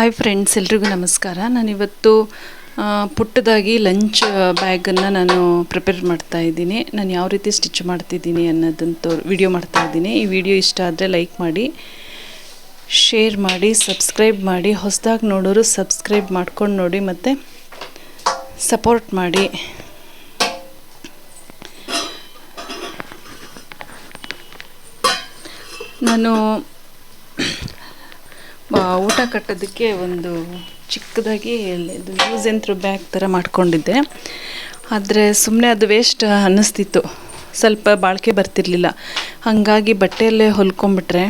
Hi friends ಎಲ್ರಿಗೂ ನಮಸ್ಕಾರ. ನಾನಿವತ್ತು ಪುಟ್ಟದಾಗಿ ಲಂಚ್ ಬ್ಯಾಗನ್ನು ನಾನು ಪ್ರಿಪೇರ್ ಮಾಡ್ತಾ ಇದ್ದೀನಿ. ನಾನು ಯಾವ ರೀತಿ ಸ್ಟಿಚ್ ಮಾಡ್ತಿದ್ದೀನಿ ಅನ್ನೋದನ್ನು ತೋ ವಿಡಿಯೋ ಮಾಡ್ತಾ ಇದ್ದೀನಿ. ಈ ವಿಡಿಯೋ ಇಷ್ಟ ಆದರೆ ಲೈಕ್ ಮಾಡಿ ಶೇರ್ ಮಾಡಿ ಸಬ್ಸ್ಕ್ರೈಬ್ ಮಾಡಿ, ಹೊಸದಾಗಿ ನೋಡೋರು ಸಬ್ಸ್ಕ್ರೈಬ್ ಮಾಡ್ಕೊಂಡು ನೋಡಿ ಮತ್ತು ಸಪೋರ್ಟ್ ಮಾಡಿ. ನಾನು ಊಟ ಕಟ್ಟೋದಕ್ಕೆ ಒಂದು ಚಿಕ್ಕದಾಗಿ ಇದು ಯೂಸ್ ಥ್ರೋ ಬ್ಯಾಗ್ ಥರ ಮಾಡ್ಕೊಂಡಿದ್ದೆ. ಆದರೆ ಸುಮ್ಮನೆ ಅದು ವೇಸ್ಟ್ ಅನ್ನಿಸ್ತಿತ್ತು. ಸ್ವಲ್ಪ ಬಾಳಿಕೆ ಬರ್ತಿರ್ಲಿಲ್ಲ. ಹಾಗಾಗಿ ಬಟ್ಟೆಯಲ್ಲೇ ಹೊಲ್ಕೊಂಬಿಟ್ರೆ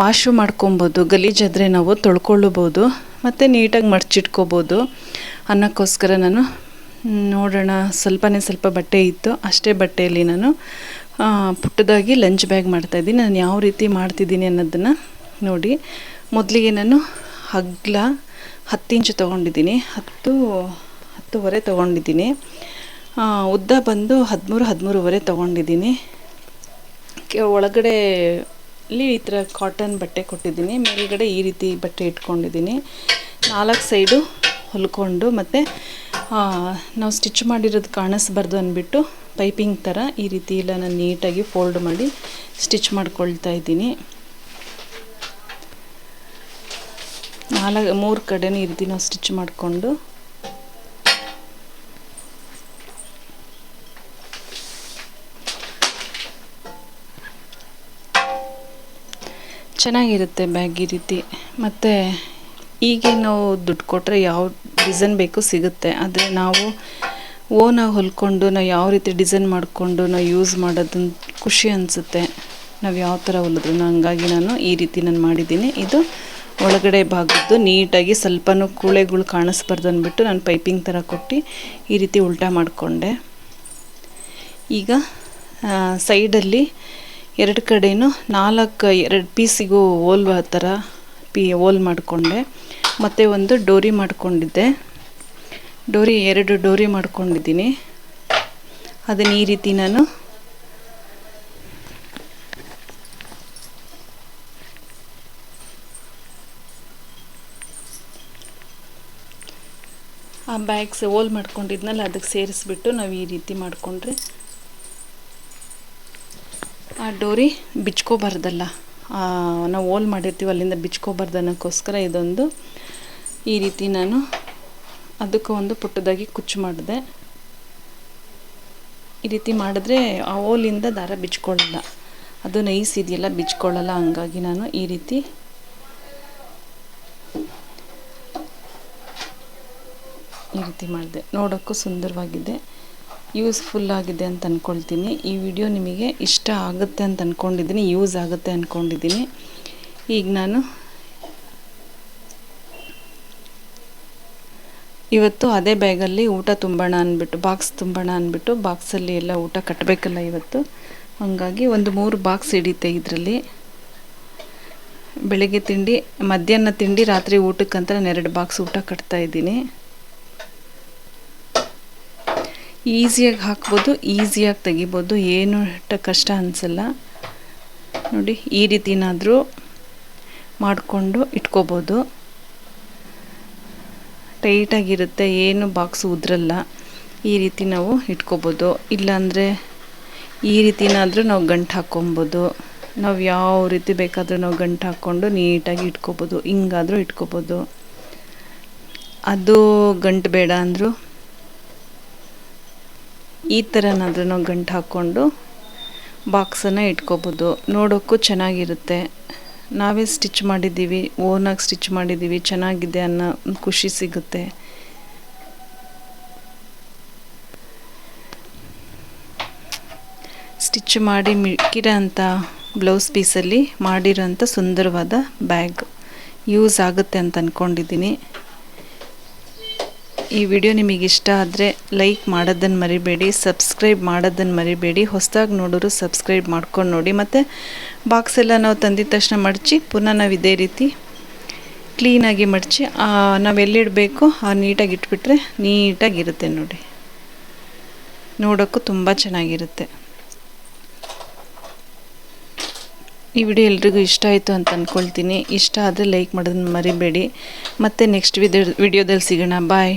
ವಾಶು ಮಾಡ್ಕೊಬೋದು ಗಲೀಜಾದರೆ ನಾವು ತೊಳ್ಕೊಳ್ಳಬೋದು ಮತ್ತು ನೀಟಾಗಿ ಮಡ್ಚಿಟ್ಕೋಬೋದು ಅನ್ನೋಕ್ಕೋಸ್ಕರ ನಾನು ನೋಡೋಣ, ಸ್ವಲ್ಪನೇ ಸ್ವಲ್ಪ ಬಟ್ಟೆ ಇತ್ತು, ಅಷ್ಟೇ ಬಟ್ಟೆಯಲ್ಲಿ ನಾನು ಪುಟ್ಟದಾಗಿ ಲಂಚ್ ಬ್ಯಾಗ್ ಮಾಡ್ತಾಯಿದ್ದೀನಿ ನಾನು ಯಾವ ರೀತಿ ಮಾಡ್ತಿದ್ದೀನಿ ಅನ್ನೋದನ್ನು ನೋಡಿ ಮೊದಲಿಗೆ ನಾನು ಹಗ್ಲ ಹತ್ತು ಇಂಚು ತೊಗೊಂಡಿದ್ದೀನಿ, ಹತ್ತು, ಹತ್ತುವರೆ ತೊಗೊಂಡಿದ್ದೀನಿ. ಉದ್ದ ಬಂದು ಹದಿಮೂರು, ಹದಿಮೂರುವರೆ ತೊಗೊಂಡಿದ್ದೀನಿ. ಒಳಗಡೆ ಇಲ್ಲಿ ಈ ಥರ ಕಾಟನ್ ಬಟ್ಟೆ ಕೊಟ್ಟಿದ್ದೀನಿ, ಮೇಲ್ಗಡೆ ಈ ರೀತಿ ಬಟ್ಟೆ ಇಟ್ಕೊಂಡಿದ್ದೀನಿ. ನಾಲ್ಕು ಸೈಡು ಹೊಲ್ಕೊಂಡು ಮತ್ತು ನಾವು ಸ್ಟಿಚ್ ಮಾಡಿರೋದು ಕಾಣಿಸ್ಬಾರ್ದು ಅಂದ್ಬಿಟ್ಟು ಪೈಪಿಂಗ್ ಥರ ಈ ರೀತಿ ಎಲ್ಲ ನಾನು ನೀಟಾಗಿ ಫೋಲ್ಡ್ ಮಾಡಿ ಸ್ಟಿಚ್ ಮಾಡ್ಕೊಳ್ತಾ ಇದ್ದೀನಿ. ನಾಲ್ಕು, ಮೂರು ಕಡೆನೂ ನಾವು ಸ್ಟಿಚ್ ಮಾಡಿಕೊಂಡು. ಚೆನ್ನಾಗಿರುತ್ತೆ ಬ್ಯಾಗ್ ಈ ರೀತಿ. ಮತ್ತು ಈಗೇ ನಾವು ದುಡ್ಡು ಕೊಟ್ಟರೆ ಯಾವ ಡಿಸೈನ್ ಬೇಕು ಸಿಗುತ್ತೆ. ಆದರೆ ನಾವು ಓನಾಗಿ ಹೊಲ್ಕೊಂಡು, ನಾವು ಯಾವ ರೀತಿ ಡಿಸೈನ್ ಮಾಡಿಕೊಂಡು, ನಾವು ಯೂಸ್ ಮಾಡೋದನ್ನ ಖುಷಿ ಅನಿಸುತ್ತೆ. ನಾವು ಯಾವ ಥರ ಹೊಲಿದ್ರು, ಹಂಗಾಗಿ ನಾನು ಈ ರೀತಿ ನಾನು ಮಾಡಿದ್ದೀನಿ. ಇದು ಒಳಗಡೆ ಭಾಗದ್ದು ನೀಟಾಗಿ ಸ್ವಲ್ಪನೂ ಕೂಳೆಗಳು ಕಾಣಿಸ್ಬಾರ್ದು ಅಂದ್ಬಿಟ್ಟು ನಾನು ಪೈಪಿಂಗ್ ಥರ ಕೊಟ್ಟು ಈ ರೀತಿ ಉಲ್ಟಾ ಮಾಡಿಕೊಂಡೆ. ಈಗ ಸೈಡಲ್ಲಿ ಎರಡು ಕಡೆಯೂ ನಾಲ್ಕು, ಎರಡು ಪೀಸಿಗೂ ಹೋಲ್ ಥರ ಪಿ ಓಲ್ ಮಾಡಿಕೊಂಡೆ. ಮತ್ತು ಒಂದು ಡೋರಿ ಮಾಡಿಕೊಂಡಿದ್ದೆ. ಡೋರಿ, ಎರಡು ಡೋರಿ ಮಾಡ್ಕೊಂಡಿದ್ದೀನಿ. ಅದನ್ನು ಈ ರೀತಿ ನಾನು ಆ ಬ್ಯಾಗ್ಸ್ ಓಲ್ ಮಾಡ್ಕೊಂಡಿದ್ನಲ್ಲ, ಅದಕ್ಕೆ ಸೇರಿಸ್ಬಿಟ್ಟು ನಾವು ಈ ರೀತಿ ಮಾಡಿಕೊಂಡ್ರೆ. ಆ ಡೋರಿ ಬಿಚ್ಕೋಬಾರ್ದಲ್ಲ. ನಾವು ಓಲ್ ಮಾಡಿರ್ತೀವಿ, ಅಲ್ಲಿಂದ ಬಿಚ್ಕೋಬಾರ್ದು ಅನ್ನೋಕ್ಕೋಸ್ಕರ ಇದೊಂದು ಈ ರೀತಿ ನಾನು ಅದಕ್ಕೆ ಒಂದು ಪುಟ್ಟದಾಗಿ ಕುಚ್ಚು ಮಾಡಿದೆ. ಈ ರೀತಿ ಮಾಡಿದ್ರೆ ಆ ಓಲಿಂದ ದಾರ ಬಿಚ್ಕೊಳ್ಳಲ್ಲ. ಅದು ನೈಸ್ ಇದೆಯಲ್ಲ, ಬಿಚ್ಕೊಳ್ಳಲ್ಲ, ಹಂಗಾಗಿ ನಾನು ಈ ರೀತಿ ಈ ರೀತಿ ಮಾಡಿದೆ. ನೋಡೋಕ್ಕೂ ಸುಂದರವಾಗಿದೆ. ಯೂಸ್ಫುಲ್ ಆಗಿದೆ ಅಂತ ಅಂದ್ಕೊಳ್ತೀನಿ ಈ ವಿಡಿಯೋ ನಿಮಗೆ ಇಷ್ಟ ಆಗುತ್ತೆ ಅಂತ ಅಂದ್ಕೊಂಡಿದ್ದೀನಿ ಯೂಸ್ ಆಗುತ್ತೆ ಅಂದ್ಕೊಂಡಿದ್ದೀನಿ ಈಗ ನಾನು ಇವತ್ತು ಅದೇ ಬ್ಯಾಗಲ್ಲಿ ಊಟ ತುಂಬೋಣ ಅಂದ್ಬಿಟ್ಟು ಬಾಕ್ಸ್ ತುಂಬೋಣ ಅಂದ್ಬಿಟ್ಟು ಬಾಕ್ಸಲ್ಲಿ ಎಲ್ಲ ಊಟ ಕಟ್ಟಬೇಕಲ್ಲ ಇವತ್ತು. ಹಾಗಾಗಿ ಒಂದು ಮೂರು ಬಾಕ್ಸ್ ಹಿಡಿತೆ ಇದರಲ್ಲಿ. ಬೆಳಗ್ಗೆ ತಿಂಡಿ, ಮಧ್ಯಾಹ್ನ ತಿಂಡಿ, ರಾತ್ರಿ ಊಟಕ್ಕಂತ ನಾನು ಎರಡು ಬಾಕ್ಸ್ ಊಟ ಕಟ್ತಾ ಇದ್ದೀನಿ. ಈಸಿಯಾಗಿ ಹಾಕ್ಬೋದು, ಈಸಿಯಾಗಿ ತೆಗಿಬೋದು. ಏನು ಕಷ್ಟ ಅನಿಸಲ್ಲ. ನೋಡಿ, ಈ ರೀತಿನಾದರೂ ಮಾಡಿಕೊಂಡು ಇಟ್ಕೋಬೋದು. ಟೈಟಾಗಿರುತ್ತೆ, ಏನು ಬಾಕ್ಸ್ ಉದ್ರಲ್ಲ, ಈ ರೀತಿ ನಾವು ಇಟ್ಕೋಬೋದು. ಇಲ್ಲಾಂದರೆ ಈ ರೀತಿನಾದರೂ ನಾವು ಗಂಟು ಹಾಕ್ಕೊಬೋದು. ನಾವು ಯಾವ ರೀತಿ ಬೇಕಾದರೂ ನಾವು ಗಂಟು ಹಾಕ್ಕೊಂಡು ನೀಟಾಗಿ ಇಟ್ಕೋಬೋದು. ಹಿಂಗಾದರೂ ಇಟ್ಕೋಬೋದು. ಅದು ಗಂಟು ಬೇಡ ಅಂದರೂ ಈ ಥರನಾದ್ರೂ ನಾವು ಗಂಟು ಹಾಕ್ಕೊಂಡು ಬಾಕ್ಸನ್ನು ಇಟ್ಕೋಬೋದು. ನೋಡೋಕ್ಕೂ ಚೆನ್ನಾಗಿರುತ್ತೆ. ನಾವೇ ಸ್ಟಿಚ್ ಮಾಡಿದ್ದೀವಿ, ಓನಾಗಿ ಸ್ಟಿಚ್ ಮಾಡಿದ್ದೀವಿ, ಚೆನ್ನಾಗಿದೆ ಅನ್ನೋ ಖುಷಿ ಸಿಗುತ್ತೆ. ಸ್ಟಿಚ್ ಮಾಡಿ ಮಿಕ್ಕಿರೋ ಅಂಥ ಬ್ಲೌಸ್ ಪೀಸಲ್ಲಿ ಮಾಡಿರೋಂಥ ಸುಂದರವಾದ ಬ್ಯಾಗ್ ಯೂಸ್ ಆಗುತ್ತೆ ಅಂತ ಅಂದ್ಕೊಂಡಿದ್ದೀನಿ ಈ ವಿಡಿಯೋ ನಿಮಗೆ ಇಷ್ಟ ಆದರೆ ಲೈಕ್ ಮಾಡೋದನ್ನು ಮರಿಬೇಡಿ, ಸಬ್ಸ್ಕ್ರೈಬ್ ಮಾಡೋದನ್ನು ಮರಿಬೇಡಿ, ಹೊಸದಾಗಿ ನೋಡೋರು ಸಬ್ಸ್ಕ್ರೈಬ್ ಮಾಡ್ಕೊಂಡು ನೋಡಿ. ಮತ್ತು ಬಾಕ್ಸ್ ಎಲ್ಲ ನಾವು ತಂದಿದ ತಕ್ಷಣ ಮಡಚಿ, ಪುನಃ ನಾವು ಇದೇ ರೀತಿ ಕ್ಲೀನಾಗಿ ಮಡಚಿ ನಾವು ಎಲ್ಲಿಡಬೇಕು, ಆ ನೀಟಾಗಿ ಇಟ್ಬಿಟ್ರೆ ನೀಟಾಗಿರುತ್ತೆ ನೋಡಿ. ನೋಡೋಕ್ಕೂ ತುಂಬ ಚೆನ್ನಾಗಿರುತ್ತೆ. ಈ ವಿಡಿಯೋ ಎಲ್ರಿಗೂ ಇಷ್ಟ ಆಯಿತು ಅಂತ ಅಂದ್ಕೊಳ್ತೀನಿ ಇಷ್ಟ ಆದರೆ ಲೈಕ್ ಮಾಡೋದನ್ನು ಮರಿಬೇಡಿ. ಮತ್ತು ನೆಕ್ಸ್ಟ್ ವಿಡಿಯೋ ವಿಡಿಯೋದಲ್ಲಿ ಸಿಗೋಣ. ಬಾಯ್